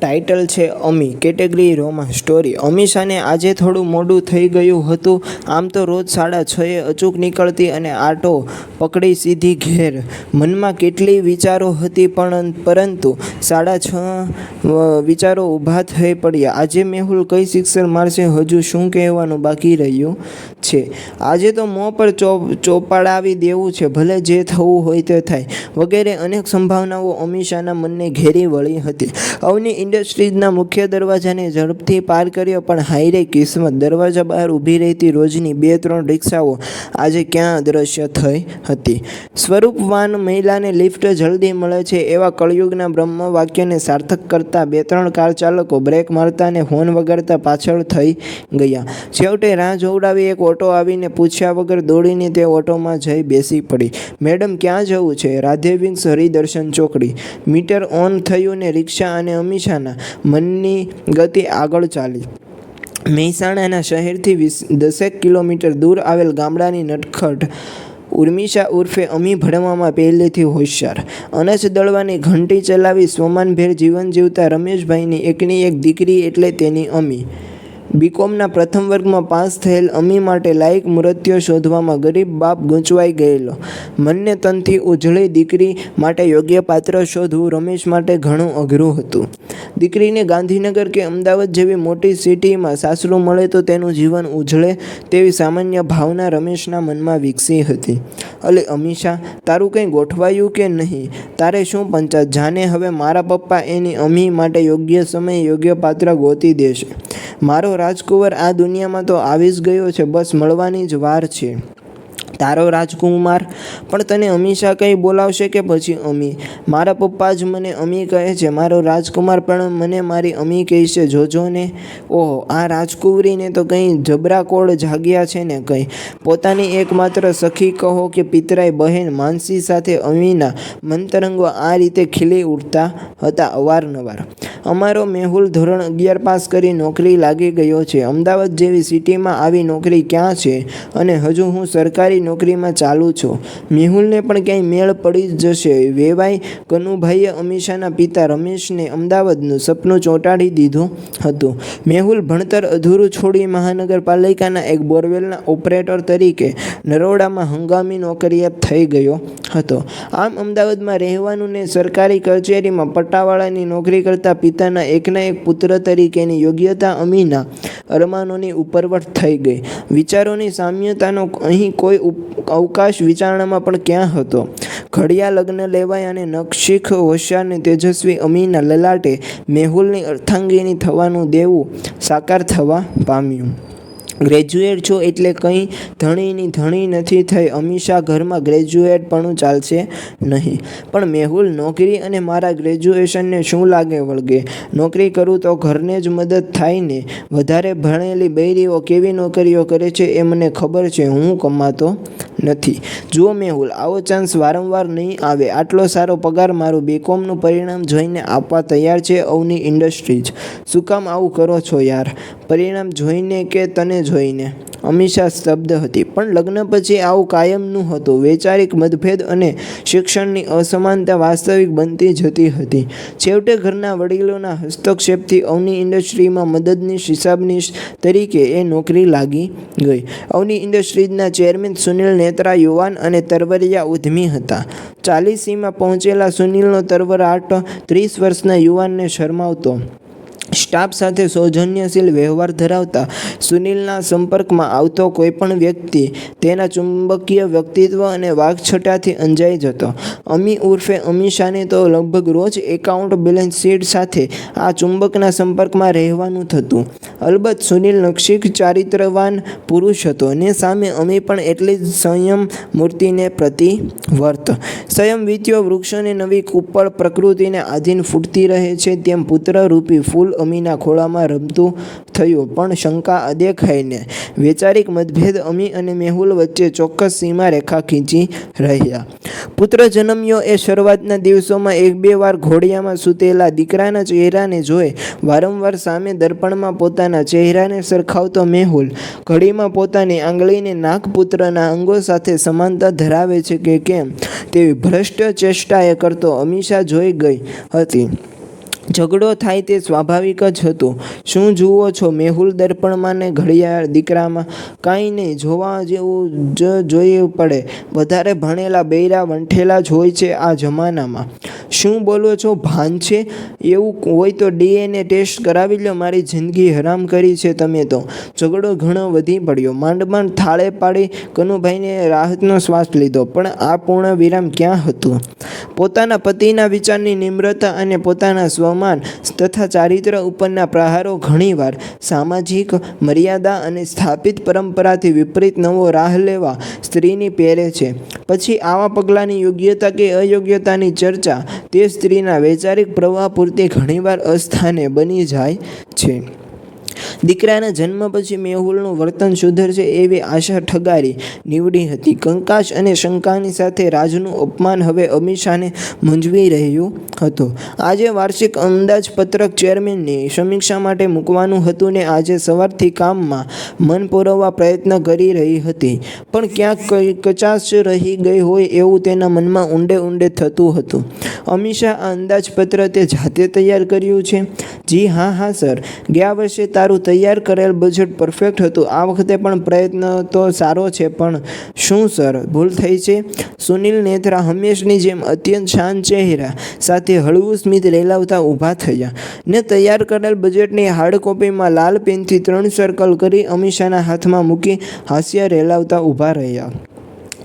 Title છે અમી category રોમાં story અમીષાને આજે થોડું મોડું થઈ ગયું હતું. આમ તો રોજ સાડા છએ અચૂક નીકળતી અને આટો પકડી સીધી ઘેર. મનમાં કેટલી વિચારો હતી પણ, પરંતુ સાડા છ વિચારો ઊભા થઈ પડ્યા. આજે મેહુલ કઈ શિક્ષણ મારશે હજુ શું કહેવાનું બાકી રહ્યું છે? આજે તો મોં પર ચોપાડાવી દેવું છે, ભલે જે થવું હોય તે થાય. વગેરે અનેક સંભાવનાઓ અમીષાના મનને ઘેરી વળી હતી. અવની ઇન્ડસ્ટ્રીઝના મુખ્ય દરવાજાને ઝડપથી પાર કર્યો, પણ હાઈરે કિસ્મત. દરવાજા બહાર ઊભી રહેતી રોજની બે ત્રણ રિક્ષાઓ આજે ક્યાં અદૃશ્ય થઈ હતી? સ્વરૂપવાન મહિલાને લિફ્ટ જલ્દી મળે છે એવા કળયુગના બ્રહ્મ વાક્યને સાર્થક કરતા બે ત્રણ કાર ચાલકો બ્રેક મારતા અને હોર્ન વગાડતા પાછળ થઈ ગયા. છેવટે રાહ જોવડાવી એક ઓટો આવીને પૂછ્યા વગર દોડીને તે ઓટોમાં જઈ બેસી પડી. મેડમ, ક્યાં જવું છે? રાધે વિંગ્સ હરિદર્શન ચોકડી. મીટર ઓન થયું ને રિક્ષા અને અમીષાના મનની ગતિ આગળ ચાલી. મહેસાણાના શહેરથી વીસ, દસેક કિલોમીટર દૂર આવેલ ગામડાની નટખટ ઉર્મિશા ઉર્ફે અમી ભણવામાં પહેલેથી હોશિયાર. અનાજ દળવાની ઘંટી ચલાવી સ્વમાનભેર જીવન જીવતા રમેશભાઈની એકની એક દીકરી એટલે તેની અમી. બીકોમના પ્રથમ વર્ગમાં પાસ થયેલ અમી માટે લાયક મૃત્યુ શોધવામાં ગરીબ બાપ ગૂંચવાઈ ગયેલો. મનને તનથી ઉજળી દીકરી માટે યોગ્ય પાત્ર શોધવું રમેશ માટે ઘણું અઘરું હતું. દીકરીને ગાંધીનગર કે અમદાવાદ જેવી મોટી સિટીમાં સાસરું મળે તો તેનું જીવન ઉજળે તેવી સામાન્ય ભાવના રમેશના મનમાં વિકસી હતી. અલે અમીષા તારું કંઈ ગોઠવાયું કે નહીં? તારે શું પંચાત જાને હવે મારા પપ્પા એની અમી માટે યોગ્ય સમયે યોગ્ય પાત્ર ગોતી દેશે. મારો રાજકુંવર આ દુનિયામાં તો આવી જ ગયો છે બસ મળવાની જ વાર છે. તારો રાજકુમાર. પણ તને અમીષા કંઈ બોલાવશે કે પછી અમી? મારા પપ્પા જ મને અમી કહે છે. મારો રાજકુમાર પણ મને મારી અમી કહેશે જોજો ને. ઓહો, આ રાજકુંવરીને તો કંઈ જબરાકોળ જાગ્યા છે ને કંઈ. પોતાની એકમાત્ર સખી કહો કે પિતરાઈ બહેન માનસી સાથે અમીના મંતરંગો આ રીતે ખીલી ઉઠતા હતા અવારનવાર. અમારો મેહુલ ધોરણ અગિયાર પાસ કરી નોકરી લાગી ગયો છે. અમદાવાદ જેવી સિટીમાં આવી નોકરી ક્યાં છે? અને હજુ હું સરકારી નોકરીમાં ચાલુ છું. મેહુલને પણ ક્યાંય મેળ પડી જ જશે. વેવાઈ કનુભાઈએ અમીષાના પિતા રમેશને અમદાવાદનું સપનું ચોંટાડી દીધું હતું. મેહુલ ભણતર અધૂરું છોડી મહાનગરપાલિકાના એક બોરવેલના ઓપરેટર તરીકે નરોડામાં હંગામી નોકરિયાત થઈ ગયો હતો. આમ અમદાવાદમાં રહેવાનું ને સરકારી કચેરીમાં પટ્ટાવાળાની નોકરી કરતા પિતાના એકના એક પુત્ર તરીકેની યોગ્યતા અમીના અરમાનોની ઉપરવટ થઈ ગઈ. વિચારોની સામ્યતાનો અહીં કોઈ અવકાશ વિચારણામાં પણ ક્યાં હતો? ઘડિયા લગ્ન લેવાય અને નકશીખ હોશિયારની તેજસ્વી અમીના લલાટે મેહુલની અર્થાંગીની થવાનું દેવું સાકાર થવા પામ્યું. ગ્રેજ્યુએટ છો એટલે કંઈ ધણીની ધણી નથી થઈ. અમીષા ઘરમાં ગ્રેજ્યુએટ પણ ચાલશે નહીં. પણ મેહુલ નોકરી અને મારા ગ્રેજ્યુએશનને શું લાગે વળગે? નોકરી કરું તો ઘરને જ મદદ થાય ને? વધારે ભણેલી બૈરીઓ કેવી નોકરીઓ કરે છે એ મને ખબર છે. હું કમાતો નથી. જુઓ મેહુલ, આવો ચાન્સ વારંવાર નહીં આવે. આટલો સારો પગાર મારું બીકોમનું પરિણામ જોઈને આપવા તૈયાર છે અવની ઇન્ડસ્ટ્રીઝ શું કામ આવું કરો છો યાર? પરિણામ જોઈને કે તને જોઈને? અમીષા સ્તબ્ધ હતી. પણ લગ્ન પછી આવું કાયમનું હતું. વૈચારિક મતભેદ અને શિક્ષણની અસમાનતા વાસ્તવિક બનતી જતી હતી. છેવટે ઘરના વડીલોના હસ્તક્ષેપથી અવની ઇન્ડસ્ટ્રીમાં મદદનીશ, હિસાબનીશ તરીકે એ નોકરી લાગી ગઈ. અવની ઇન્ડસ્ટ્રીઝના ચેરમેન સુનિલ નેત્રા યુવાન અને તરવરિયા ઉદ્યમી હતા. ચાલીસીમાં પહોંચેલા સુનિલનો તરવરાટ ત્રીસ વર્ષના યુવાનને શરમાવતો. સ્ટાફ સાથે સૌજન્યશીલ વ્યવહાર ધરાવતા સુનિલના સંપર્કમાં આવતો કોઈપણ વ્યક્તિ તેના ચુંબકીય વ્યક્તિત્વ અને વાકછટાથી અંજાઈ જતો. અમી ઉર્ફે અમીશાને તો લગભગ રોજ એકાઉન્ટ બેલેન્સ શીટ સાથે આ ચુંબકના સંપર્કમાં રહેવાનું થતું. અલબત્ત સુનિલ નક્ષિક ચારિત્રવાન પુરુષ હતો ને સામે અમી પણ એટલી જ સંયમ મૂર્તિને પ્રતિ વર્ત સંયમ વીત્યો વૃક્ષોને નવી કુપ્પળ પ્રકૃતિને આધીન ફૂટતી રહે છે તેમ પુત્રરૂપી ફૂલ અમીના ખોળામાં રમતું થયું, પણ શંકા અદેખાઈને વૈચારિક મતભેદ અમી અને મેહુલ વચ્ચે ચોક્કસ સીમા રેખા ખીંચી રહ્યા. પુત્ર જન્મ્યો એ શરૂઆતના દિવસોમાં એક બે વાર ઘોડિયામાં સૂતેલા દીકરાના ચહેરાને જોઈ વારંવાર સામે દર્પણમાં પોતાના ચહેરાને સરખાવતો મેહુલ ઘડીમાં પોતાની આંગળીને નાગપુત્રના અંગો સાથે સમાનતા ધરાવે છે કે કેમ તેવી ભ્રષ્ટ ચેષ્ટાએ કરતો અમીષા જોઈ ગઈ હતી. ઝઘડો થાય તે સ્વાભાવિક જ હતું. શું જુઓ છો મેહુલ દર્પણમાં ને ઘડિયાળ દીકરામાં? કાંઈ નહીં, જોવા જેવું જ જોઈએ પડે. વધારે ભણેલા બૈરા વંઠેલા જ હોય છે આ જમાનામાં. શું બોલો છો, ભાન છે? એવું હોય તો ડીએનએ ટેસ્ટ કરાવી લો, મારી જિંદગી હરામ કરી છે તમે તો. ઝઘડો ઘણો વધી પડ્યો. માંડ માંડ થાળે પાડી કનુભાઈને રાહતનો શ્વાસ લીધો, પણ આ પૂર્ણ વિરામ ક્યાં હતું? પોતાના પતિના વિચારની નિમ્રતા અને પોતાના સ્વમાન તથા ચારિત્ર ઉપરના પ્રહારો ઘણીવાર સામાજિક મર્યાદા અને સ્થાપિત પરંપરાથી વિપરીત નવો રાહ લેવા સ્ત્રીની પહેરે છે. પછી આવા પગલાંની યોગ્યતા કે અયોગ્યતાની ચર્ચા તે સ્ત્રીના વૈચારિક પ્રવાહ પૂરતી ઘણીવાર અસ્થાને બની જાય છે. દીકરાના જન્મ પછી મેહુલનું વર્તન સુધરશે એવી આશા ઠગારી નીવડી હતી. કંકાશ અને શંકાની સાથે રાજનું અપમાન હવે અમીષાને મૂંઝવી રહ્યું હતું. આજે વાર્ષિક અંદાજપત્રક ચેરમેનની સમીક્ષા માટે મૂકવાનું હતું ને આજે સવારથી કામમાં મન પુરવવા પ્રયત્ન કરી રહી હતી. પણ ક્યાંક કચાશ રહી ગઈ હોય એવું તેના મનમાં ઊંડે ઊંડે થતું હતું. અમીષા આ અંદાજપત્ર તે જાતે તૈયાર કર્યું છે? જી હા હા, સર. ગયા વર્ષે તારું તૈયાર કરેલ બજેટ પરફેક્ટ હતું. આ વખતે પણ પ્રયત્ન તો સારો છે, પણ શું સર? ભૂલ થઈ છે? સુનિલ નેત્રા હંમેશની જેમ અત્યંત શાંત ચહેરા સાથે હળવું સ્મિત રેલાવતા ઊભા થયા ને તૈયાર કરેલ બજેટની હાર્ડ કોપીમાં લાલ પેનથી ત્રણ સર્કલ કરી અમીષાના હાથમાં મૂકી હાસ્ય રેલાવતા ઊભા રહ્યા.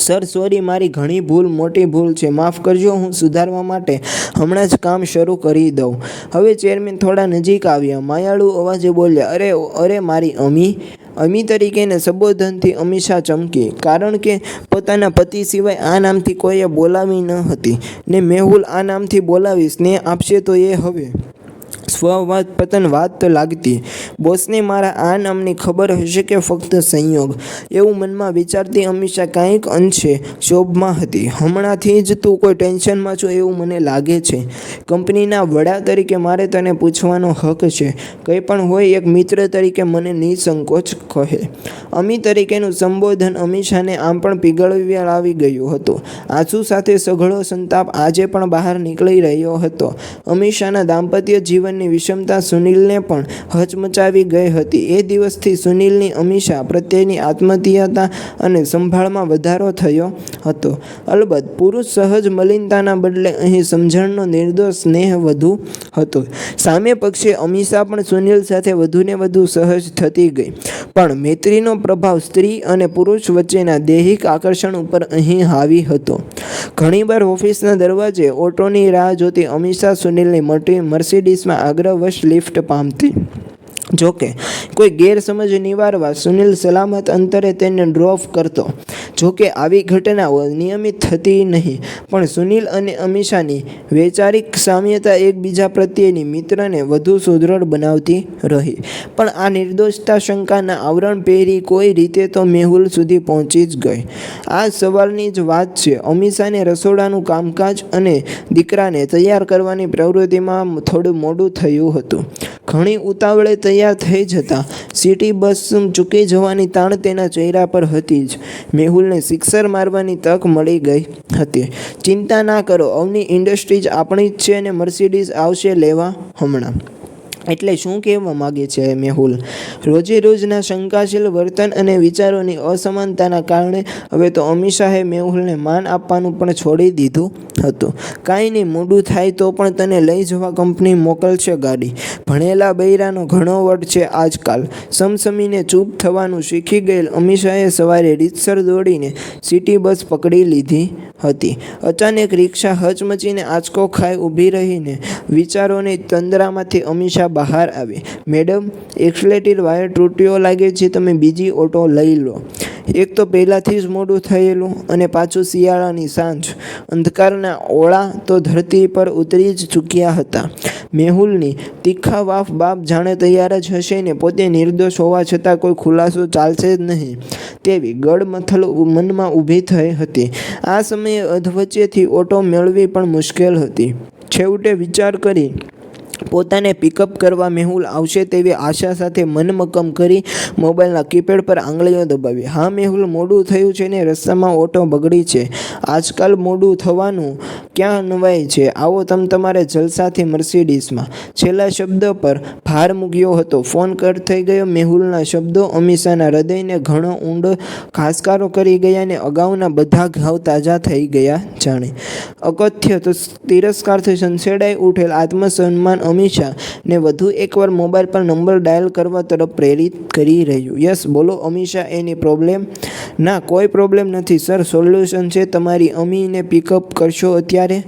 સર સોરી મારી ઘણી ભૂલ, મોટી ભૂલ છે. માફ કરજો, હું સુધારવા માટે હમણાં જ કામ શરૂ કરી દઉં. હવે ચેરમેન થોડા નજીક આવ્યા. માયાળુ અવાજે બોલ્યા, અરે અરે, મારી અમી. અમી તરીકેને સંબોધનથી અમીષા ચમકી. કારણ કે પોતાના પતિ સિવાય આ નામથી કોઈએ બોલાવી ન હતી. ને મેહુલ આ નામથી બોલાવી સ્નેહ આપશે તો એ હવે. સ્વવાદ પતન વાત તો લાગતી. બોસને મારા આ નામની ખબર હશે કે ફક્ત સંયોગ? એવું મનમાં વિચારતી અમીષા કાંઈક અંશે શોભમાં હતી. હમણાંથી જ તું કોઈ ટેન્શનમાં છો એવું મને લાગે છે. કંપનીના વડા તરીકે મારે તને પૂછવાનો હક છે. કંઈ પણ હોય એક મિત્ર તરીકે મને નિસંકોચ કહે. અમી તરીકેનું સંબોધન અમીષાને આમ પણ પીગળવ્યા આવી ગયું હતું. આંસુ સાથે સઘળો સંતાપ આજે પણ બહાર નીકળી રહ્યો હતો. અમીષાના દાંપત્ય જીવનની વિષમતા સુનિલને પણ હચમચાવી ગઈ હતી. એ દિવસથી સુનિલની અમીષા પ્રત્યેની આત્મતીયતા અને સંભાળમાં વધારો થયો હતો. અલબત્ત, પુરુષ સહજ મલિનતાના બદલે અહીં સમજણનો નિર્દોષ સ્નેહ વધુ હતો. સામે પક્ષે અમીષા પણ સુનિલ સાથે વધુને વધુ સહજ થતી ગઈ. પણ મૈત્રીનો પ્રભાવ સ્ત્રી અને પુરુષ વચ્ચેના દૈહિક આકર્ષણ ઉપર અહીં હાવી હતો. ઘણીવાર ઓફિસના દરવાજે ઓટોની રાહ જોતી અમીષા સુનિલની મોટી મર્સિડીઝમાં આગ્રહવશ લિફ્ટ પામતી જોકે, કોઈ ગેરસમજ નિવારવા સુનિલ સલામત અંતરે તેને ડ્રોપ કરતો. જોકે, આવી ઘટનાઓ નિયમિત થતી નહીં, પણ સુનિલ અને અમીષાની વૈચારિક સામ્યતા એકબીજા પ્રત્યેની મિત્રને વધુ સુદૃઢ બનાવતી રહી. પણ આ નિર્દોષતા શંકાના આવરણ પહેરી કોઈ રીતે તો મેહુલ સુધી પહોંચી જ ગઈ. આ સવાલની જ વાત છે અમીષાને રસોડાનું કામકાજ અને દીકરાને તૈયાર કરવાની પ્રવૃત્તિમાં થોડું મોડું થયું હતું. ઘણી ઉતાવળે તૈયાર થઈ જતા. સિટી બસ ચૂકી જવાની તાણ તેના ચહેરા પર હતી જ. મેહુલને સિક્સર મારવાની તક મળી ગઈ હતી. ચિંતા ના કરો, અવની ઇન્ડસ્ટ્રીઝ આપણી જ છે અને મર્સિડીઝ આવશે લેવા હમણાં. એટલે શું કહેવા માગે છે મેહુલ? રોજે રોજના શંકાશીલ વર્તન અને વિચારોની અસમાનતાના કારણે હવે તો અમીષાએ મેહુલને માન આપવાનું પણ છોડી દીધું હતું. કાંઈ નહીં, મોડું થાય તો પણ તને લઈ જવા કંપની મોકલશે ગાડી. ભણેલા બૈરાનો ઘણો વટ છે આજકાલ. સમસમીને ચૂપ થવાનું શીખી ગયેલ અમીષાએ સવારે રીતસર દોડીને સિટી બસ પકડી લીધી. હતી. અચાનક રિક્ષા હચમચીને આંચકો ખાઈ ઊભી રહીને વિચારોની તંદ્રામાંથી અમીષા બહાર આવી. મેડમ એક્સલેટર વાયર તૂટ્યો લાગે છે, તમે બીજી ઓટો લઈ લો. એક તો પહેલાંથી જ મોડું થયેલું અને પાછું શિયાળાની સાંજ. અંધકારના ઓળા તો ધરતી પર ઉતરી જ ચૂક્યા હતા. મેહુલની તીખા વાફ બાપ જાણે તૈયાર જ હશે ને પોતે નિર્દોષ હોવા છતાં કોઈ ખુલાસો ચાલશે જ નહીં. તેવી ગડમથલ મનમાં ઊભી થઈ હતી. આ સમયે અધવચ્ચેથી ઓટો મેળવી પણ મુશ્કેલ હતી. છેવટે વિચાર કરી પોતાને પિકઅપ કરવા મેહુલ આવશે તેવી આશા સાથે મનમક્કમ કરી મોબાઈલના કીપેડ પર આંગળીઓ દબાવી. હા, મેહુલ, મોડું થયું છે ને? રસ્તામાં ઓટો બગડી છે. આજકાલ મોડું થવાનું ક્યાં અનવાય છે? આવો તમ તમારે જલસાથી મર્સિડીઝમાં. છેલ્લા શબ્દ પર ભાર મૂક્યો હતો. ફોન કટ થઈ ગયો. મેહુલના શબ્દો અમીષાના હૃદયને ઘણો ઊંડો ઘાસકારો કરી ગયા ને અગાઉના બધા ઘાવ તાજા થઈ ગયા જાણે. અકથ્ય તો તિરસ્કારથી સંસેડાઈ ઉઠેલ આત્મસન્માન અમીષા ને વધુ એકવાર મોબાઈલ પર નંબર ડાયલ કરવા તરફ પ્રેરિત કરી રહ્યું. યસ, બોલો અમીષા, એની પ્રોબ્લેમ ના, કોઈ પ્રોબ્લેમ નથી. સર સોલ્યુશન છે તમારી. અમીને પિકઅપ કરશો અત્યારે?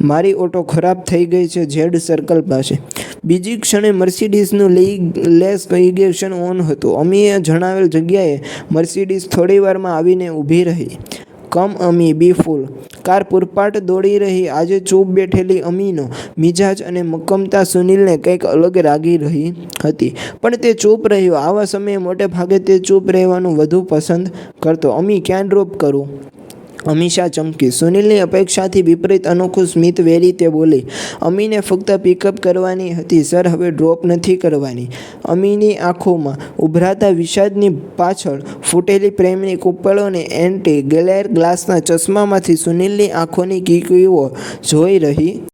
મારી ઓટો ખરાબ થઈ ગઈ છે ઝેડ સર્કલ પાસે. બીજી ક્ષણે મર્સિડીઝનું લેસ ઇગેશન ઓન હતું. અમીએ જણાવેલ જગ્યાએ મર્સિડીઝ થોડીવારમાં આવીને ઊભી રહી. કમ અમી બી ફૂલ. કાર પૂરપાટ દોડી રહી, આજે ચૂપ બેઠેલી અમીનો મિજાજ અને મક્કમતા સુનિલને કંઈક અલગ રાગી રહી હતી. પણ તે ચૂપ રહ્યો. આવા સમયે મોટે ભાગે તે ચૂપ રહેવાનું વધુ પસંદ કરતો. અમી, ક્યાં ડ્રોપ કરું? અમીષા ચમકી. સુનિલની અપેક્ષાથી વિપરીત અનોખું સ્મિત વેરી તે બોલી, અમીને ફક્ત પિકઅપ કરવાની હતી, સર, હવે ડ્રોપ નથી કરવાની. અમીની આંખોમાં ઉભરાતા વિષાદની પાછળ ફૂટેલી પ્રેમની કુપળોને એન્ટી ગ્લેર ગ્લાસના ચશ્મામાંથી સુનિલની આંખોની કીકીઓ જોઈ રહી